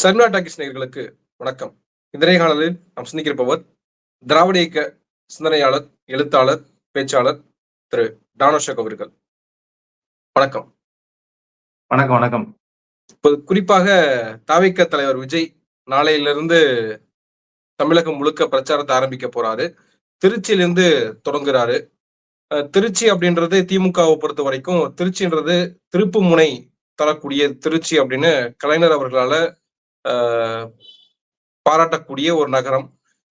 Sharmila talkies நேயர்களுக்கு வணக்கம். இந்த நேர்காணலில் நாம் சிந்திக்கிருப்பவர் திராவிட இயக்க சிந்தனையாளர் எழுத்தாளர் பேச்சாளர் திரு டானோஷக் அவர்கள். வணக்கம். வணக்கம் வணக்கம். இப்போ குறிப்பாக தாவிக்க தலைவர் விஜய் நாளையிலிருந்து தமிழகம் முழுக்க பிரச்சாரத்தை ஆரம்பிக்க போறாரு. திருச்சியிலிருந்து தொடங்குறாரு. திருச்சி அப்படின்றது திமுகவை பொறுத்த வரைக்கும் திருச்சின்றது திருப்பு முனை தரக்கூடிய திருச்சி அப்படின்னு கலைஞர் அவர்களால பாராட்டக்கூடிய ஒரு நகரம்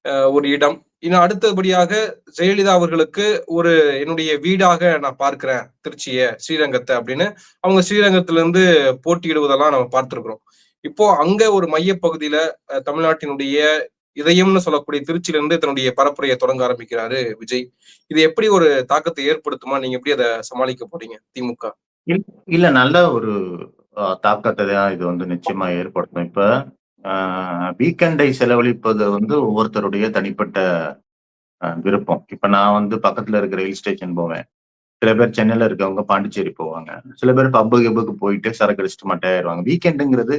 ஆஹ் ஒரு இடம். இன்னும் அடுத்தபடியாக ஜெயலலிதா அவர்களுக்கு ஒரு என்னுடைய வீடாக நான் பார்க்கிறேன் திருச்சிய ஸ்ரீரங்கத்தை அப்படின்னு. அவங்க ஸ்ரீரங்கத்துல இருந்து போட்டியிடுவதெல்லாம் நம்ம பார்த்திருக்கிறோம். இப்போ அங்க ஒரு மையப்பகுதியில தமிழ்நாட்டினுடைய இதயம்னு சொல்லக்கூடிய திருச்சியில இருந்து தன்னுடைய பரப்புரையை தொடங்க ஆரம்பிக்கிறாரு விஜய். இது எப்படி ஒரு தாக்கத்தை ஏற்படுத்துமா? நீங்க எப்படி அதை சமாளிக்க போறீங்க திமுக? இல்ல நல்ல ஒரு தாக்கத்தை தான் இது வந்து நிச்சயமா ஏற்படுத்தும். இப்ப வீக்கெண்டை செலவழிப்பது வந்து ஒவ்வொருத்தருடைய தனிப்பட்ட விருப்பம். இப்ப நான் வந்து பக்கத்துல இருக்கிற ஹில் ஸ்டேஷன் போவேன். சில பேர் சென்னையில இருக்கவங்க பாண்டிச்சேரி போவாங்க. சில பேர் பப்பு கிப்புக்கு போயிட்டு சரக்கு அடிச்சுட்டு மட்டையாயிருவாங்க வீக்கெண்டுங்கிறது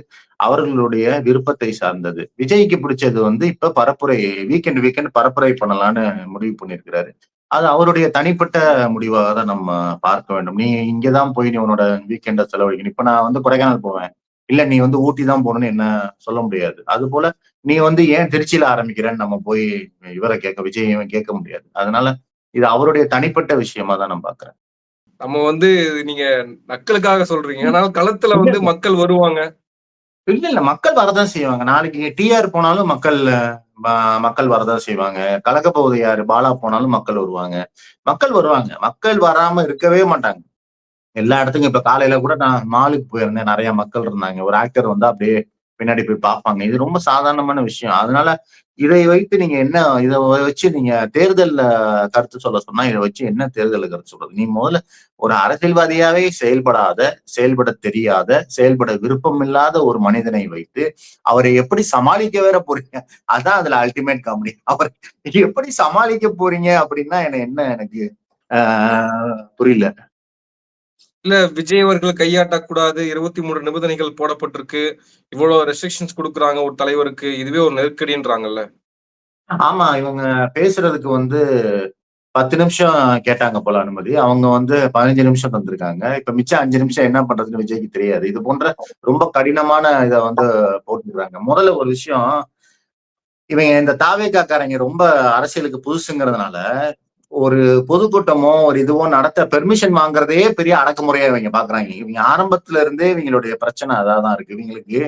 அவர்களுடைய விருப்பத்தை சார்ந்தது. விஜய்க்கு பிடிச்சது வந்து இப்ப பரப்புரை வீக்கெண்ட் வீக்கெண்ட் பரப்புரை பண்ணலான்னு முடிவு பண்ணியிருக்கிறாரு. அது அவருடைய தனிப்பட்ட முடிவாக தான் நம்ம பார்க்க வேண்டும். நீ இங்கதான் போய் நீ உன்னோட வீக்கெண்டை செலவழிக்கணும். இப்ப நான் வந்து கொடைக்கானல் போவேன். இல்ல நீ வந்து ஊட்டி தான் போகணும்னு என்ன சொல்ல முடியாது. அது போல நீ வந்து ஏன் திருச்சியில ஆரம்பிக்கிறேன்னு நம்ம போய் இவரை கேட்க விஜய் இவன் கேட்க முடியாது. அதனால இது அவருடைய தனிப்பட்ட விஷயமா தான் நான் பாக்குறேன் நம்ம வந்து நீங்க நக்கலுக்காக சொல்றீங்க. ஆனால் களத்துல வந்து மக்கள் வருவாங்க. இல்ல இல்ல. மக்கள் வரதான் செய்வாங்க. நாளைக்கு டிஆர் போனாலும் மக்கள் மக்கள் வரதான் செய்வாங்க. கலக்க போவது யாரு? பாலா போனாலும் மக்கள் வருவாங்க. மக்கள் வருவாங்க. மக்கள் வராம இருக்கவே மாட்டாங்க. எல்லா இடத்துக்கும் இப்ப காலையில கூட நான் மாலுக்கு போயிருந்தேன். நிறைய மக்கள் இருந்தாங்க. ஒரு ஆக்டர் வந்து அப்படியே பின்னாடி போய் பார்ப்பாங்க. இது ரொம்ப சாதாரணமான விஷயம். அதனால இதை வைத்து நீங்க என்ன இதை வச்சு நீங்க தேர்தல்ல கருத்து சொல்ல சொன்னா இதை வச்சு என்ன தேர்தல கருத்து சொல்றது? நீ முதல்ல ஒரு அரசியல்வாதியாவே செயல்படாத செயல்பட தெரியாத செயல்பட விருப்பம் இல்லாத ஒரு மனிதனை வைத்து அவரை எப்படி சமாளிக்க வேற போறீங்க? அதான் அதுல அல்டிமேட் காமெடி அவர் எப்படி சமாளிக்க போறீங்க அப்படின்னா என்ன என்ன எனக்கு ஆஹ் புரியல. இல்ல விஜய் அவர்கள் கையாட்டக்கூடாது. இருபத்தி மூணு நிபந்தனைகள் போடப்பட்டிருக்கு. இவ்வளவு ரெஸ்ட்ரிக்ஷன்ஸ் கொடுக்குறாங்க ஒரு தலைவருக்கு. இதுவே ஒரு நெருக்கடின்றாங்கல்ல. ஆமா இவங்க பேசுறதுக்கு வந்து பத்து நிமிஷம் கேட்டாங்க போல அனுமதி. அவங்க வந்து பதினஞ்சு நிமிஷம் தந்திருக்காங்க. இப்ப மிச்சம் அஞ்சு நிமிஷம் என்ன பண்றதுன்னு விஜய்க்கு தெரியாது. இது போன்ற ரொம்ப கடினமான இதை வந்து போட்டுக்கிறாங்க. முதல்ல ஒரு விஷயம் இவங்க இந்த தாவேக்காக்காரங்க ரொம்ப அரசியலுக்கு புதுசுங்கிறதுனால ஒரு பொதுக்கூட்டமோ ஒரு இதுவோ நடத்த பெர்மிஷன் வாங்குறதே பெரிய அடக்குமுறையா இவங்க பாக்குறாங்க. இவங்க ஆரம்பத்துல இருந்தே இவங்களுடைய பிரச்சனை அதான் இருக்கு. இவங்களுக்கு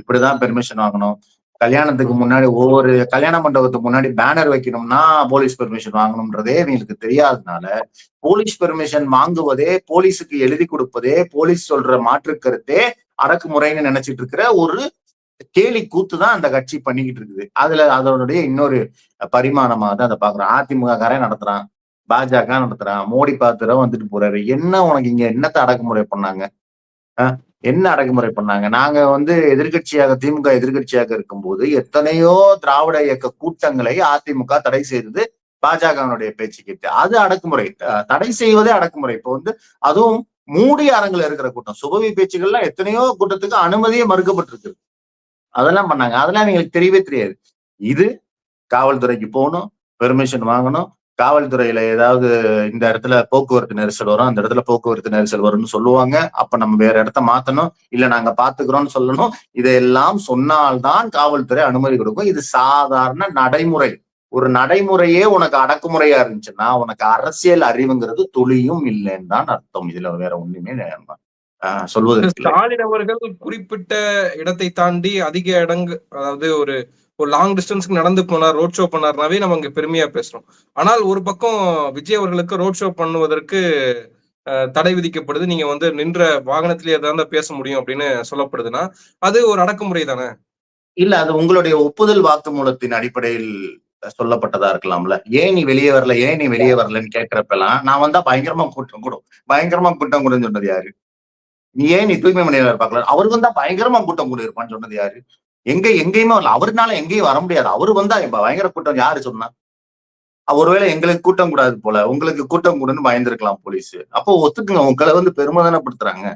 இப்படிதான் பெர்மிஷன் வாங்கணும். கல்யாணத்துக்கு முன்னாடி ஒவ்வொரு கல்யாண மண்டபத்துக்கு முன்னாடி பேனர் வைக்கணும்னா போலீஸ் பெர்மிஷன் வாங்கணும்ன்றதே இவங்களுக்கு தெரியாதனால போலீஸ் பெர்மிஷன் வாங்குவதே போலீஸுக்கு எழுதி கொடுப்பதே போலீஸ் சொல்ற மாற்று கருத்தே அடக்குமுறைன்னு நினைச்சிட்டு இருக்கிற ஒரு கேலி கூத்து தான் அந்த கட்சி பண்ணிக்கிட்டு இருக்குது. அதுல அதனுடைய இன்னொரு பரிமாணமா தான் அதை பாக்குறோம். அதிமுக காரே நடத்துறான். பாஜக நடத்துறான் மோடி பாத்துரம் வந்துட்டு போறாரு. என்ன உனக்கு இங்க என்னத்த அடக்குமுறை பண்ணாங்க? என்ன அடக்குமுறை பண்ணாங்க? நாங்க வந்து எதிர்க்கட்சியாக திமுக எதிர்க்கட்சியாக இருக்கும்போது எத்தனையோ திராவிட இயக்க கூட்டங்களை அதிமுக தடை செய்தது பாஜகவினுடைய பேச்சு கேட்டு அது அடக்குமுறை. தடை செய்வதே அடக்குமுறை. இப்போ வந்து அதுவும் மூடிய அரங்கில் இருக்கிற கூட்டம். சுபவி பேச்சுகள்லாம் எத்தனையோ கூட்டத்துக்கு அனுமதியே மறுக்கப்பட்டிருக்கு. அதெல்லாம் பண்ணாங்க. அதெல்லாம் எங்களுக்கு தெரியவே தெரியாது. இது காவல்துறைக்கு போகணும் பெர்மிஷன் வாங்கணும் காவல்துறையில ஏதாவது இந்த இடத்துல போக்குவரத்து நெரிசல் வரும் அந்த இடத்துல போக்குவரத்து நெரிசல் வரும்னு சொல்லுவாங்க. அப்ப நம்ம வேற இடத்த மாத்தணும். இல்ல நாங்க பாத்துக்கிறோம்னு சொல்லணும். இதையெல்லாம் சொன்னால்தான் காவல்துறை அனுமதி கொடுக்கும். இது சாதாரண நடைமுறை. ஒரு நடைமுறையே உனக்கு அடக்குமுறையா இருந்துச்சுன்னா உனக்கு அரசியல் அறிவுங்கிறது துளியும் இல்லைன்னு தான் அர்த்தம். இதுல வேற ஒண்ணுமே நம்ம, ஆஹ், ஸ்டாலின் அவர்கள் குறிப்பிட்ட இடத்தை தாண்டி அதிக இடங்கு அதாவது ஒரு ஒரு லாங் டிஸ்டன்ஸ்க்கு நடந்து போனார் ரோட் ஷோ பண்ணார்னாவே நம்ம அங்க பெருமையா பேசுறோம். ஆனால் ஒரு பக்கம் விஜய் அவர்களுக்கு ரோட் ஷோ பண்ணுவதற்கு அஹ், தடை விதிக்கப்படுது. நீங்க வந்து நின்ற வாகனத்திலேயே தான் பேச முடியும் அப்படின்னு சொல்லப்படுதுன்னா அது ஒரு அடக்குமுறை தானே? இல்ல அது உங்களுடைய ஒப்புதல் வாக்குமூலத்தின் அடிப்படையில் சொல்லப்பட்டதா இருக்கலாம்ல. ஏன் நீ வெளியே வரல? ஏன் நீ வெளியே வரலன்னு கேட்கிறப்பெல்லாம் நான் வந்தா பயங்கரமா கூட்டம் கூடும். பயங்கரமா கூட்டம் கூடும் சொன்னது யாரு? நீ ஏன் நீ தூய்மை மனிதர் பார்க்கல? அவருக்கு வந்தா பயங்கரமா கூட்டம் கூட இருப்பான்னு சொன்னது யாரு? எங்க எங்கேயுமே வரல. அவருனால எங்கேயும் வர முடியாது. அவரு வந்தா இப்ப பயங்கர கூட்டம். யாரு சொன்னா? ஒருவேளை எங்களுக்கு கூட்டம் கூடாது போல. உங்களுக்கு கூட்டம் கூடன்னு பயந்துருக்கலாம் போலீஸ். அப்போ ஒத்துக்குங்க. உங்களை வந்து பெருமைதானப்படுத்துறாங்க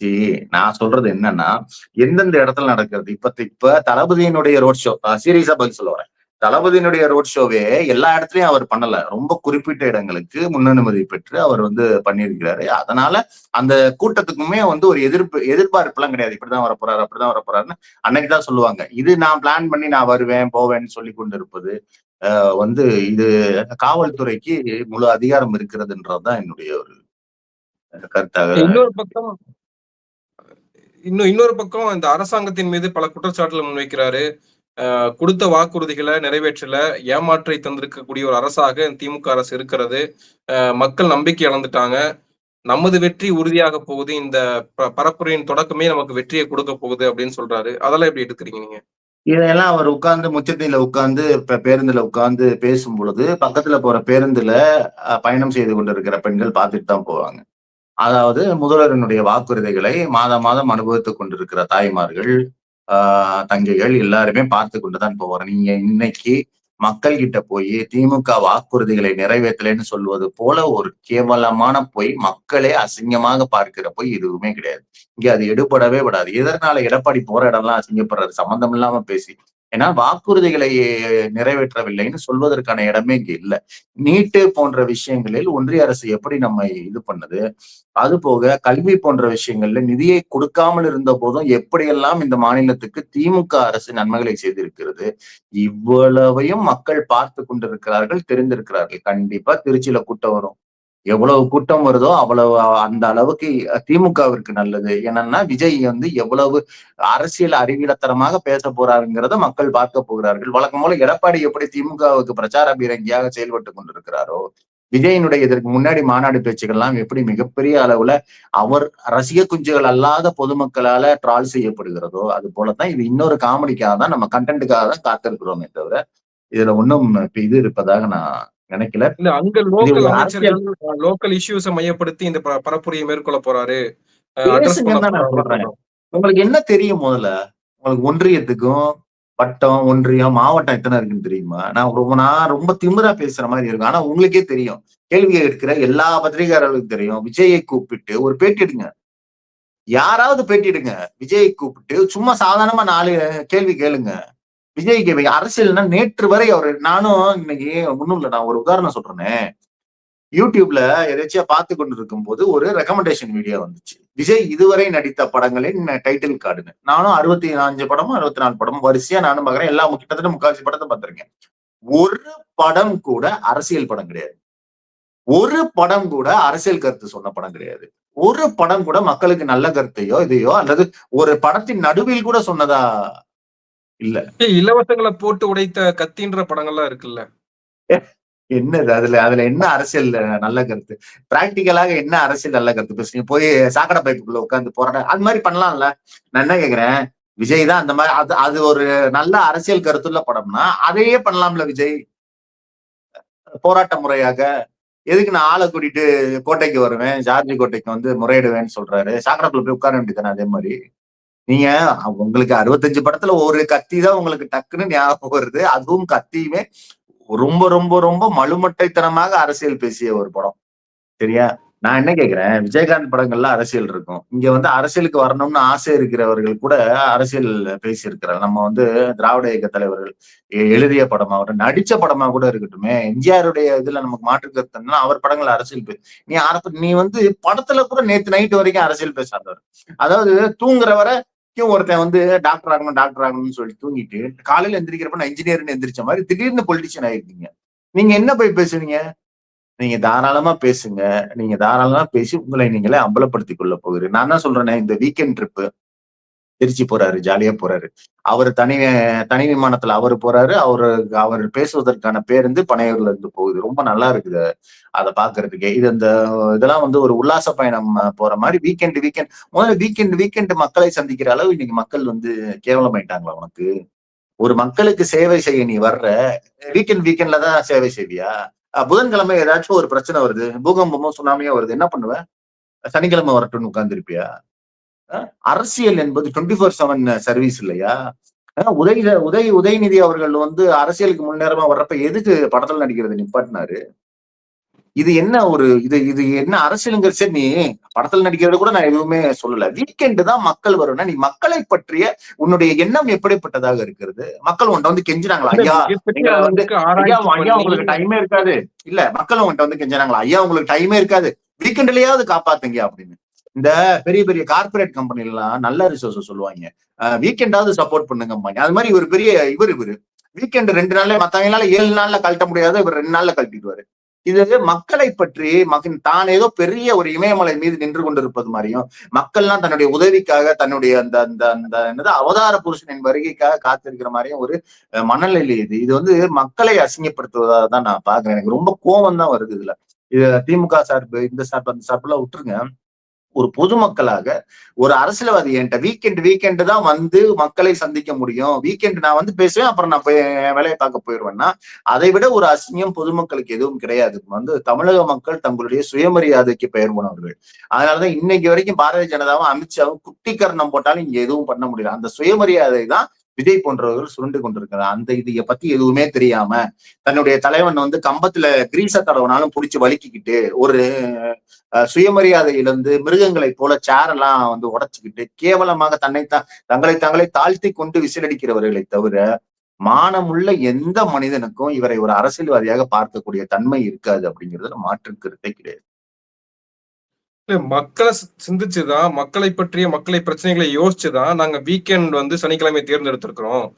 ஜி, நான் சொல்றது என்னன்னா, எந்தெந்த இடத்துல நடக்கிறது. இப்ப இப்ப தளபதியினுடைய ரோட் ஷோ சீரியஸா பதில் சொல்ல வரேன். தளபதியினுடைய ரோட் ஷோவே எல்லா இடத்துலயும் அவர் பண்ணல. ரொம்ப குறிப்பிட்ட இடங்களுக்கு முன்னனுமதி பெற்று அவர் வந்து பண்ணியிருக்கிறாரு. அதனால அந்த கூட்டத்துக்குமே வந்து ஒரு எதிர்ப்பு எதிர்பார்ப்புலாம் கிடையாது. இப்படிதான் வரப்போறாரு, அப்படிதான் வரப்போறாருன்னு அன்னைக்கு தான் சொல்லுவாங்க. இது நான் பிளான் பண்ணி நான் வருவேன், போவேன்னு சொல்லிக் கொண்டிருப்பது ஆஹ் வந்து இது காவல்துறைக்கு முழு அதிகாரம் இருக்கிறதுன்றதுதான் என்னுடைய ஒரு கருத்தாக இன்னொரு பக்கம் இன்னும் இன்னொரு பக்கம் இந்த அரசாங்கத்தின் மீது பல குற்றச்சாட்டுகள் முன்வைக்கிறாரு. கொடுத்த வாக்குறுதிகளை நிறைவேற்றல, ஏமாற்றை தந்திருக்கக்கூடிய ஒரு அரசாக திமுக அரசு இருக்கிறது. மக்கள் நம்பிக்கை இழந்துட்டாங்க. நமது வெற்றி உறுதியாக போகுது. இந்த ப பரப்புரையின் தொடக்கமே நமக்கு வெற்றியை கொடுக்க போகுது அப்படின்னு சொல்றாரு. அதெல்லாம் எப்படி எடுக்கிறீங்க நீங்க? இதெல்லாம் அவர் உட்கார்ந்து முச்சத்தில உட்கார்ந்து பேருந்துல உட்கார்ந்து பேசும் பொழுது, பக்கத்துல போற பேருந்துல பயணம் செய்து கொண்டிருக்கிற பெண்கள் பார்த்துட்டு தான் போவாங்க. அதாவது முதல்வரினுடைய வாக்குறுதிகளை மாதம் மாதம் அனுபவித்துக் கொண்டிருக்கிற தாய்மார்கள், ஆஹ் தங்கைகள் எல்லாருமே பார்த்து கொண்டுதான் போவாங்க. நீங்க இன்னைக்கு மக்கள் கிட்ட போய் திமுக வாக்குறுதிகளை நிறைவேற்றலைன்னு சொல்வது போல ஒரு கேவலமான பொய், மக்களே அசிங்கமாக பார்க்கிற பொய் எதுவுமே கிடையாது. இங்க அது எடுபடவே விடாது. எதனால எடப்பாடி போற இடம்லாம் அசிங்கப்படுறது சம்பந்தம் இல்லாம பேசி. ஏன்னா வாக்குறுதிகளை நிறைவேற்றவில்லைன்னு சொல்வதற்கான இடமே இங்க இல்லை நீட்டு போன்ற விஷயங்களில் ஒன்றிய அரசு எப்படி நம்ம இது பண்ணுது, அதுபோக கல்வி போன்ற விஷயங்கள்ல நிதியை கொடுக்காமல் இருந்த போதும் எப்படியெல்லாம் இந்த மாநிலத்துக்கு திமுக அரசு நன்மைகளை செய்திருக்கிறது. இவ்வளவையும் மக்கள் பார்த்து கொண்டிருக்கிறார்கள், தெரிந்திருக்கிறார்கள். கண்டிப்பா திருச்சியில கூட்டம் வரும். எவ்வளவு கூட்டம் வருதோ அவ்வளவு அந்த அளவுக்கு திமுகவிற்கு நல்லது. என்னன்னா விஜய் வந்து எவ்வளவு அரசியல் அறிவிலத்தனமாக பேச போறாருங்கிறத மக்கள் பார்க்க போகிறார்கள். வழக்கம் போல எடப்பாடி எப்படி திமுகவுக்கு பிரச்சார பீரங்கியாக செயல்பட்டு கொண்டிருக்கிறாரோ, விஜயனுடைய இதற்கு முன்னாடி மாநாடு பேச்சுகள்லாம் எப்படி மிகப்பெரிய அளவுல அவர் ரசிக குஞ்சுகள் அல்லாத பொதுமக்களால ட்ரால் செய்யப்படுகிறதோ, அது போலதான் இது இன்னொரு காமெடிக்காக தான் நம்ம கன்டென்ட்டுக்காக தான் காத்திருக்கிறோமே தவிர, இதுல ஒன்றும் இது இருப்பதாக நான் நினைக்கல. இல்ல அங்க லோக்கல் அமைச்சர்கள் லோக்கல் இஷ்யூஸ மையப்படுத்தி இந்த பரப்புரையை மேற்கொள்ள போறாரு. உங்களுக்கு என்ன தெரியும் முதல்ல? உங்களுக்கு ஒன்றியத்துக்கும், வட்டம், ஒன்றியம், மாவட்டம் எத்தன இருக்குன்னு தெரியுமா? நான் ரொம்ப நான் ரொம்ப திமிரா பேசுற மாரி இருக்கும். ஆனா உங்களுக்கே தெரியும். கேள்வி கேட்கிற எல்லா பத்திரிகையாளர்களுக்கும் தெரியும். விஜயை கூப்பிட்டு ஒரு பேட்டி எடுங்க. யாராவது பேட்டி எடுங்க. விஜயை கூப்பிட்டு சும்மா சாதாரணமா 4 கேள்வி கேளுங்க. விஜய் கேள்வி அரசியல்னா நேற்று வரை அவர் நானும் இன்னைக்கு ஒண்ணும் இல்லை நான் ஒரு உதாரணம் சொல்றேனே. எதாச்சியா பார்த்து கொண்டு இருக்கும்போது ஒரு ரெக்கமெண்டேஷன் வீடியோ வந்துச்சு. விஜய் இதுவரை நடித்த படங்களின் டைட்டில் கார்டுன்னு. நானும் அறுபத்தி நாலு படமும் அறுபத்தி நாலு படமும் வரிசையா நானும் பார்க்கிறேன். எல்லா கிட்டத்தட்ட முக்கால்வாசி படத்தை பார்த்திருக்கேன். ஒரு படம் கூட அரசியல் படம் கிடையாது. ஒரு படம் கூட அரசியல் கருத்து சொன்ன படம் கிடையாது. ஒரு படம் கூட மக்களுக்கு நல்ல கருத்தையோ, இதையோ அல்லது ஒரு படத்தின் நடுவில் கூட சொன்னதா இல்ல. இலவசங்கள போட்டு உடைத்த கத்தின்ற படங்கள்லாம் இருக்குல்ல. என்னது அதுல அதுல என்ன அரசியல் நல்ல கருத்து? பிராக்டிகலாக என்ன அரசியல் நல்ல கருத்து பேசுறீங்க? போய் சாக்கடை பைப்புக்குள்ள உட்கார்ந்து போராட அது மாரி பண்ணலாம்ல. நான் என்ன கேட்கிறேன், விஜய் தான் அந்த மாரி அது அது ஒரு நல்ல அரசியல் கருத்துள்ள படம்னா, அதையே பண்ணலாம்ல விஜய். போராட்ட முறையாக. எதுக்கு நான் ஆள கூட்டிட்டு கோட்டைக்கு வருவேன், ஜார்ஜ் கோட்டைக்கு வந்து முறையிடுவேன்னு சொல்றாரு. சாக்கடைக்குள்ள போய் உட்கார வேண்டியதுதானே அதே மாரி. நீங்க உங்களுக்கு 65 படத்துல ஒரு கத்தி தான் உங்களுக்கு டக்குன்னு ஞாபகம் வருது. அதுவும் கத்தியுமே ரொம்ப ரொம்ப ரொம்ப மழுமட்டைத்தனமாக அரசியல் பேசிய ஒரு படம். சரியா? நான் என்ன கேக்குறேன் விஜயகாந்த் படங்கள்ல அரசியல் இருக்கும். இங்க வந்து அரசியலுக்கு வரணும்னு ஆசை இருக்கிறவர்கள் கூட அரசியல் பேசியிருக்கிறார். நம்ம வந்து திராவிட இயக்க தலைவர்கள் எழுதிய எழுதிய படமாகட்டும், நடிச்ச படமா கூட இருக்கட்டுமே. எம்ஜிஆருடைய இதுல நமக்கு மாற்று அவர் படங்கள்ல அரசியல் பேசு நீ அரச நீ வந்து படத்துல கூட நேத்து நைட் வரைக்கும் அரசியல் பேசாதவர். அதாவது தூங்குற வரை ஒருத்தன் வந்து டாக்டர் ஆகணும், டாக்டர் ஆகணும்னு சொல்லி தூங்கிட்டு, காலையில எந்திரிக்கிறப்ப நான் இன்ஜினியர்னு எந்திரிச்ச மாதிரி திடீர்னு பொலிட்டிஷியன் ஆயிருக்கீங்க. நீங்க என்ன போய் பேசுவீங்க? நீங்க தாராளமா பேசுங்க. நீங்க தாராளமா பேசி உங்களை நீங்களே அம்பலப்படுத்திக் கொள்ள போகுது நான் தான் சொல்றேனே இந்த வீக்கெண்ட் ட்ரிப்பு திருச்சி போறாரு, ஜாலியா போறாரு. அவர் தனி தனி விமானத்துல அவரு போறாரு. அவரு அவர் பேசுவதற்கான பேருந்து பனையூர்ல இருந்து போகுது. ரொம்ப நல்லா இருக்குது. அத பாக்குறதுக்கே இது இந்த இதெல்லாம் வந்து ஒரு உல்லாச பயணம் போற மாதிரி வீக்கெண்ட் வீக்கெண்ட் முதல்ல வீக்கெண்ட் வீக்கெண்ட் மக்களை சந்திக்கிற அளவு இன்னைக்கு மக்கள் வந்து கேவலமாயிட்டாங்களா உனக்கு? ஒரு மக்களுக்கு சேவை செய்ய நீ வர்ற, வீக்கெண்ட் வீக்கெண்ட்ல தான் சேவை செய்வியா? புதன்கிழமை ஏதாச்சும் ஒரு பிரச்சனை வருது. பூகம்பமோ, சுனாமியோ வருது. என்ன பண்ணுவ? சனிக்கிழமை வரட்டும்னு உட்கார்ந்திருப்பியா? அரசியல் என்பது 24/7 சர்வீஸ் இல்லையா? உதய் உதய் உதயநிதி அவர்கள் வந்து அரசியலுக்கு முன்னேறமா வர்றப்ப எதுக்கு படத்துல நடிக்கிறத நிப்பாட்டினாரு? இது என்ன ஒரு இது இது என்ன அரசியலுங்கிற சரி நீ படத்துல நடிக்கிறது கூட நான் எதுவுமே சொல்லல. வீக்கெண்டு தான் மக்கள் வரும்னா நீ மக்களை பற்றிய உன்னுடைய எண்ணம் எப்படிப்பட்டதாக இருக்கிறது? மக்கள் உன்ட்ட வந்து கெஞ்சுறாங்களா? ஐயா நீங்க வந்து ஐயா உங்களுக்கு டைமே இருக்காது. இல்ல மக்கள் உன்ட்ட வந்து கெஞ்சுறாங்களா? ஐயா உங்களுக்கு டைமே இருக்காது. வீக்கெண்ட்லயாவது காப்பாத்துங்க அப்படின்னு. இந்த பெரிய பெரிய கார்பரேட் கம்பெனிலாம் நல்ல ரிசோர்ஸ் சொல்லுவாங்க. வீக்கெண்டாவது சப்போர்ட் பண்ணுங்க கம்பெனி அது மாதிரி ஒரு பெரிய இவர் இவரு. வீக்கெண்ட் ரெண்டு நாள்ல மத்தவங்களால ஏழு நாள்ல கழட்ட முடியாது இவர் ரெண்டு நாள்ல கழட்டிடுவாரு. இது மக்களை பற்றி மக்கள் தான் ஏதோ பெரிய ஒரு இமயமலை மீது நின்று கொண்டிருப்பது மாதிரியும் மக்கள்லாம் தன்னுடைய உதவிக்காக தன்னுடைய அந்த அந்த அந்த என்னது அவதார புருஷனின் வருகைக்காக காத்திருக்கிற மாதிரியும் ஒரு மனநிலை இது. இது வந்து மக்களை அசிங்கப்படுத்துவதாக தான் நான் பாக்குறேன் எனக்கு ரொம்ப கோபம் தான் வருது இதுல. இது திமுக சார்பு இந்த சார்பு அந்த சார்புலாம் விட்டுருங்க. ஒரு பொதுமக்களாக ஒரு அரசியல்வாதி என்கிட்ட வீக்கெண்ட் வீக்கெண்டு தான் வந்து மக்களை சந்திக்க முடியும். வீக்கெண்ட் நான் வந்து பேசுவேன் அப்புறம் நான் போய் வேலையை பார்க்க போயிடுவேன்னா அதை விட ஒரு அசிங்கம் பொதுமக்களுக்கு எதுவும் கிடையாது. வந்து தமிழக மக்கள் தங்களுடைய சுயமரியாதைக்கு பெயர் போனவர்கள். அதனாலதான் இன்னைக்கு வரைக்கும் பாரதிய ஜனதாவும் அமித்ஷாவும் குட்டிக்கரணம் போட்டாலும் இங்க எதுவும் பண்ண முடியல. அந்த சுயமரியாதை தான் விஜய் போன்றவர்கள் சுருண்டு கொண்டிருக்கிறார். அந்த இதைய பத்தி எதுவுமே தெரியாம தன்னுடைய தலைவன் வந்து கம்பத்துல கிரீச தடவனாலும் புடிச்சு வலிக்கிக்கிட்டு ஒரு சுயமரியாதையிலிருந்து சுயமரியாதை இழந்து போல சேரெல்லாம் வந்து உடைச்சுக்கிட்டு கேவலமாக தன்னைத்தான் தங்களை தங்களை தாழ்த்தி கொண்டு விசிலடிக்கிறவர்களை தவிர மானமுள்ள எந்த மனிதனுக்கும் இவரை ஒரு அரசியல்வாதியாக பார்க்கக்கூடிய தன்மை இருக்காது அப்படிங்கிறதுல மாற்று கருத்தே கிடையாது. மக்களை சிந்திச்சுதான் மக்களை பற்றிய மக்களை பிரச்சனைகளை யோசிச்சுதான் நாங்க வீக்கெண்ட் வந்து சனிக்கிழமை தேர்ந்தெடுத்திருக்கிறோம்.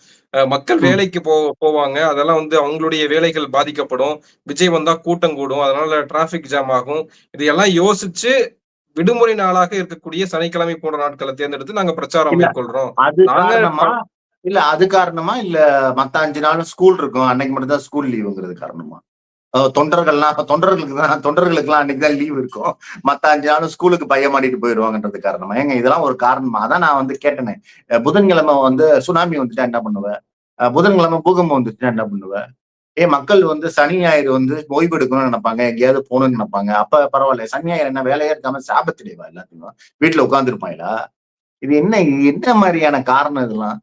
மக்கள். வேலைக்கு போ போவாங்க. அதெல்லாம் வந்து அவங்களுடைய வேலைகள் பாதிக்கப்படும். விஜய் வந்தா கூட்டம் கூடும். அதனால டிராபிக் ஜாம் ஆகும். இதையெல்லாம் யோசிச்சு விடுமுறை நாளாக இருக்கக்கூடிய சனிக்கிழமை போன்ற நாட்களை தேர்ந்தெடுத்து நாங்க பிரச்சாரம். மேற்கொள்றோம். இல்ல அது காரணமா? இல்ல மத்த அஞ்சு நாளும் ஸ்கூல் இருக்கும். அன்னைக்கு மட்டும் தான் ஸ்கூல் லீவுங்கிறது காரணமா? தொண்டர்கள்லாம் அப்ப தொண்டர்களுக்கு தான் தொண்டர்களுக்குலாம் அன்னைக்கு தான் லீவ் இருக்கும். மத்த அஞ்சு நாளும் ஸ்கூலுக்கு பையன் மாட்டிட்டு போயிடுவாங்கன்றது காரணமா. ஏங்க இதெல்லாம் ஒரு காரணமா? அதான் நான் வந்து கேட்டேனே. புதன்கிழமை வந்து சுனாமி வந்துட்டா என்ன பண்ணுவேன் புதன்கிழமை பூகம்பம் வந்துச்சுன்னா என்ன பண்ணுவேன் ஏ மக்கள் வந்து சனி ஞாயிறு வந்து ஓய்வு எடுக்கணும்னு நினைப்பாங்க. எங்கேயாவது போகணும்னு நினைப்பாங்க. அப்ப பரவாயில்ல. சனி ஞாயிறு என்ன வேலையே இருக்காம சாபத்திலேவா எல்லாத்தையும்? வீட்டுல உட்காந்துருப்பாங்களா இது என்ன என்ன மாதிரியான காரணம் இதெல்லாம்?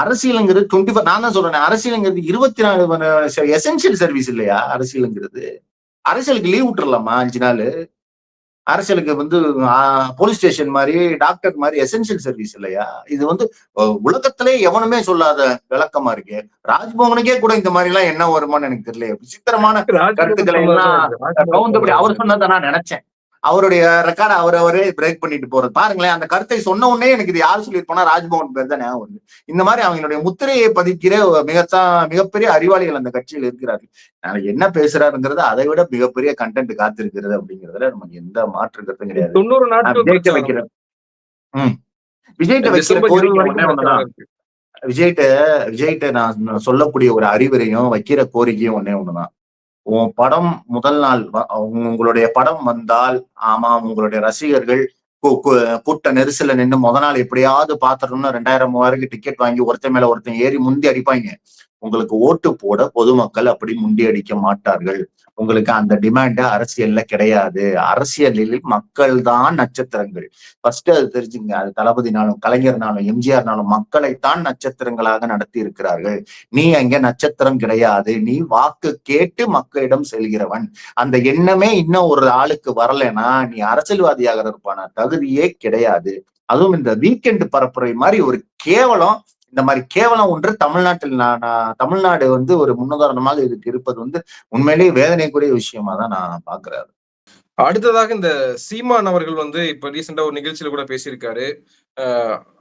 அரசியலுங்கிறது டுவெண்ட்டி ஃபோர் நான் தான் சொல்றேன் அரசியலுங்கிறது இருபத்தி நாலு எசென்சியல் சர்வீஸ் இல்லையா அரசியலுங்கிறது? அரசியலுக்கு லீவ் விட்டுறலாமா அஞ்சு நாள்? அரசியலுக்கு வந்து போலீஸ் ஸ்டேஷன் மாதிரி டாக்டர் மாதிரி எசென்சியல் சர்வீஸ் இல்லையா? இது வந்து உலகத்திலே எவனுமே சொல்லாத விளக்கமா இருக்கு? ராஜ்பவனுக்கே கூட இந்த மாதிரி எல்லாம் என்ன வருமான்னு எனக்கு தெரியல விசித்திரமான கருத்துக்களை எல்லாம் அவர் சொன்னதை நான் நினைச்சேன். அவருடைய ரெக்கார்ட் அவர் அவரே பிரேக் பண்ணிட்டு போறது. பாருங்களேன் அந்த கருத்தை சொன்ன உடனே எனக்கு இது யார் சொல்லியிருப்போனா ராஜ்பவன் பேர் தான் ஞாபகம் வருது இந்த மாதிரி அவங்களுடைய முத்திரையை பதிக்கிற மிகத்தான் மிகப்பெரிய அறிவாளிகள் அந்த கட்சியில் இருக்கிறார்கள். நாளைக்கு என்ன பேசுறாருங்கிறது அதை விட மிகப்பெரிய கண்டென்ட் காத்திருக்கிறது அப்படிங்கிறதுல நமக்கு எந்த மாற்று கருத்தும் கிடையாது. தொண்ணூறு நான் நாட்கள் விஜய்கிட்ட. வைக்கிற விஜய்கிட்ட கோரிக்கை. விஜய்கிட்ட விஜய்கிட்ட நான் சொல்லக்கூடிய ஒரு அறிவுரையும் வைக்கிற கோரிக்கையும் ஒண்ணே ஒண்ணுதான். படம் முதல் நாள் உங்களுடைய படம் வந்தால் ஆமா உங்களுடைய ரசிகர்கள் கூட்ட நெரிசல்ல நின்று முத நாள் எப்படியாவது பாத்துறோம்னு ரெண்டாயிரம் மூவாயிரம் டிக்கெட் வாங்கி ஒருத்தன் மேல ஒருத்தன் ஏறி முந்தி அடிப்பாங்க உங்களுக்கு ஓட்டு போட பொதுமக்கள் அப்படி முண்டியடிக்க மாட்டார்கள். உங்களுக்கு அந்த டிமாண்ட் அரசியல்ல கிடையாது. அரசியலில் மக்கள் தான் நட்சத்திரங்கள். ஃபர்ஸ்ட் அது தெரிஞ்சுங்க அது தளபதினாலும் கலைஞர்னாலும் எம்ஜிஆர்னாலும் மக்களைத்தான் நட்சத்திரங்களாக நடத்தி இருக்கிறார்கள் நீ அங்க நட்சத்திரம் கிடையாது. நீ வாக்கு கேட்டு மக்களிடம் செல்கிறவன். அந்த எண்ணமே இன்னும் ஒரு ஆளுக்கு வரலைன்னா நீ அரசியல்வாதியாக இருப்பான? தகுதியே கிடையாது. அதுவும் இந்த வீக்கெண்ட் பரப்புரை மாதிரி ஒரு கேவலம் இந்த மாதிரி கேவலம் ஒன்று தமிழ்நாட்டில் நான் தமிழ்நாடு வந்து ஒரு முன்னுதாரணமாக இதுக்கு இருப்பது வந்து உண்மையிலேயே வேதனைக்குரிய விஷயமா தான் நான் பாக்குறேன் அடுத்ததாக இந்த சீமான் அவர்கள் வந்து இப்ப ரீசெண்டா ஒரு நிகழ்ச்சியில கூட பேசியிருக்காரு.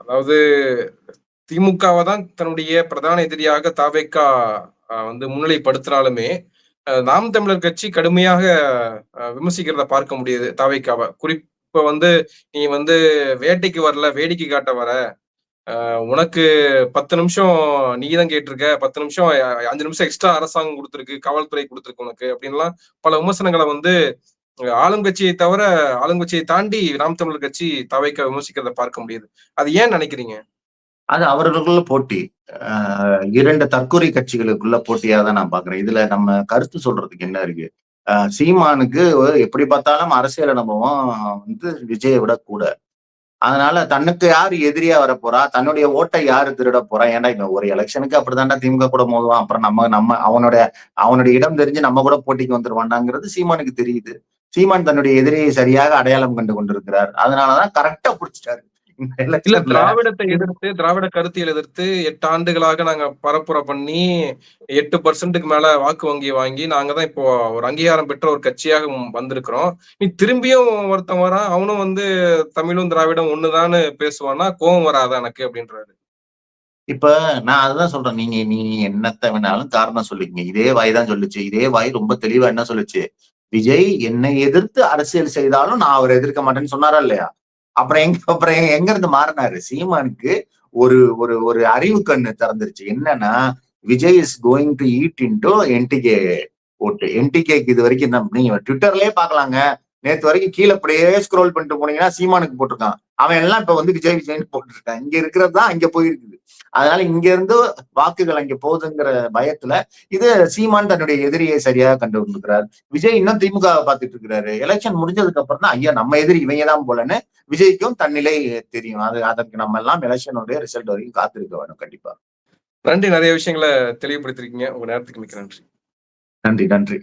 அதாவது திமுகவை தான் தன்னுடைய பிரதான எதிரியாக தாவேக்கா வந்து முன்னிலைப்படுத்தினாலுமே நாம் தமிழர் கட்சி கடுமையாக விமர்சிக்கிறத பார்க்க முடியுது தாவேக்காவை. குறிப்பா வந்து நீ வந்து வேட்டைக்கு வரல வேடிக்கை காட்ட வர உனக்கு பத்து நிமிஷம் நீ தான் கேட்டிருக்க பத்து நிமிஷம் அஞ்சு நிமிஷம் எக்ஸ்ட்ரா அரசாங்கம் கொடுத்துருக்கு காவல்துறை கொடுத்துருக்கு உனக்கு அப்படின்லாம் பல விமர்சனங்களை வந்து ஆளுங்கட்சியை தவிர ஆளுங்கட்சியை தாண்டி நாம் தமிழர் கட்சி தவைக்க விமர்சிக்கிறத பார்க்க முடியுது. அது ஏன் நினைக்கிறீங்க? அது அவர்களுக்குள்ள போட்டி. இரண்டு தற்கொலை கட்சிகளுக்குள்ள போட்டியாக தான் நான் பாக்குறேன் இதுல நம்ம கருத்து சொல்றதுக்கு என்ன இருக்கு? சீமானுக்கு எப்படி பார்த்தாலும் அரசியல் அனுபவம் வந்து விஜயை விட கூட அதனால தன்னுக்கு யாரு எதிரியா வர போறா தன்னுடைய ஓட்டை யாரு திருட போறா? ஏன்டா இவன் ஒரு எலெக்ஷனுக்கு அப்படிதான்டா திமுக கூட மோதுவான்? அப்புறம் நம்ம நம்ம அவனுடைய அவனுடைய இடம் தெரிஞ்சு நம்ம கூட போட்டிக்கு வந்துருவான்டாங்கிறது சீமானுக்கு தெரியுது. சீமான் தன்னுடைய எதிரியை சரியாக அடையாளம் கண்டு கொண்டிருக்கிறார். அதனாலதான் கரெக்டா புடிச்சிட்டாரு. இல்ல திராவிடத்தை எதிர்த்து திராவிட கருத்தியல் எதிர்த்து எட்டு ஆண்டுகளாக நாங்க பரப்புரை பண்ணி எட்டு பர்சன்ட்டுக்கு மேல வாக்கு வங்கி வாங்கி நாங்க தான் இப்போ ஒரு அங்கீகாரம் பெற்ற ஒரு கட்சியாக வந்திருக்கிறோம். நீ திரும்பியும் ஒருத்தன் வரான் அவனும் வந்து தமிழும் திராவிடம் ஒண்ணுதான்னு பேசுவான்னா கோவம் வராதா எனக்கு அப்படின்றாரு. இப்ப நான் அதுதான் சொல்றேன். நீங்க நீ என்னத்த வேணாலும் காரணம் சொல்லிக்கங்க. இதே வாய் தான் சொல்லுச்சு. இதே வாய் ரொம்ப தெளிவா என்ன சொல்லுச்சு? விஜய் என்னை எதிர்த்து அரசியல் செய்தாலும் நான் அவரை எதிர்க்க மாட்டேன்னு சொன்னாரா இல்லையா? அப்புறம் எங்க அப்புறம் எங்க- இருந்து மாறினாரு? சீமானுக்கு ஒரு ஒரு ஒரு அறிவு கண்ணு திறந்துருச்சு. என்னன்னா Vijay is going to eat into NTK ஓட்டு. என்டிகேக்கு இது வரைக்கும் நீங்க ட்விட்டர்லயே பாக்கலாங்க நேத்து வரைக்கும் கீழே அப்படியே ஸ்க்ரோல் பண்ணிட்டு போனீங்கன்னா சீமானுக்கு போட்டிருக்கான். அவன் எல்லாம் இப்ப வந்து விஜய் விஜய்னு போட்டுருக்கான். இங்க இருக்கிறது தான் அங்க போயிருக்குது. அதனால இங்க இருந்து வாக்குகள் அங்க போகுதுங்கிற பயத்துல இது சீமான் தன்னுடைய எதிரியை சரியாக கண்டு கொண்டிருக்கிறார் விஜய் இன்னும் திமுக பார்த்துட்டு இருக்கிறாரு. எலெக்ஷன் முடிஞ்சதுக்கு அப்புறம் தான் ஐயா நம்ம எதிரி இவங்க தான் போலன்னு விஜய்க்கும் தன்னிலை தெரியும். அது அதற்கு நம்ம எல்லாம் எலெக்ஷனுடைய ரிசல்ட் வரைக்கும் காத்திருக்க வேணும் கண்டிப்பா. நன்றி. நிறைய விஷயங்களை தெளிவுபடுத்திருக்கீங்க. உங்க நேரத்துக்கு மிக்க நன்றி. நன்றி நன்றி.